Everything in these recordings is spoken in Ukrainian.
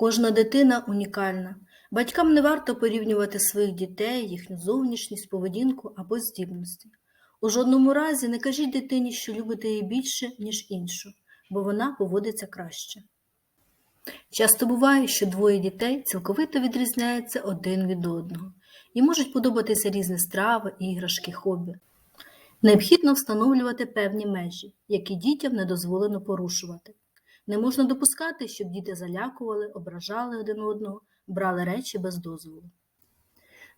Кожна дитина унікальна. Батькам не варто порівнювати своїх дітей, їхню зовнішність, поведінку або здібності. У жодному разі не кажіть дитині, що любите її більше, ніж іншу, бо вона поводиться краще. Часто буває, що двоє дітей цілковито відрізняються один від одного і можуть подобатися різні страви, іграшки, хобі. Необхідно встановлювати певні межі, які дітям не дозволено порушувати. Не можна допускати, щоб діти залякували, ображали один одного, брали речі без дозволу.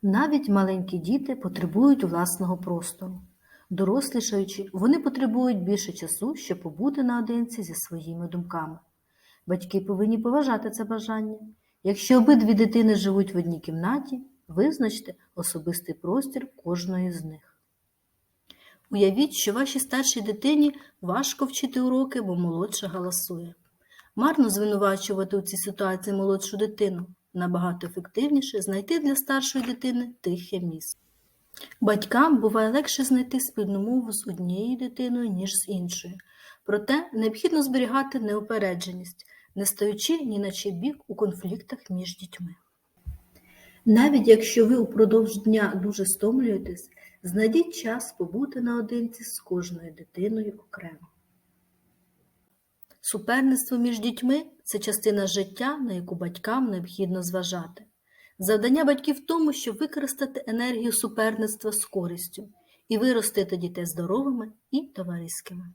Навіть маленькі діти потребують власного простору. Дорослішаючи, вони потребують більше часу, щоб побути наодинці зі своїми думками. Батьки повинні поважати це бажання. Якщо обидві дитини живуть в одній кімнаті, визначте особистий простір кожної з них. Уявіть, що вашій старшій дитині важко вчити уроки, бо молодша галасує. Марно звинувачувати у цій ситуації молодшу дитину. Набагато ефективніше знайти для старшої дитини тихе місце. Батькам буває легше знайти спільну мову з однією дитиною, ніж з іншою. Проте необхідно зберігати неупередженість, не стаючи ні на чий бік у конфліктах між дітьми. Навіть якщо ви упродовж дня дуже стомлюєтесь, знайдіть час побути наодинці з кожною дитиною окремо. Суперництво між дітьми це частина життя, на яку батькам необхідно зважати. Завдання батьків в тому, щоб використати енергію суперництва з користю і виростити дітей здоровими і товариськими.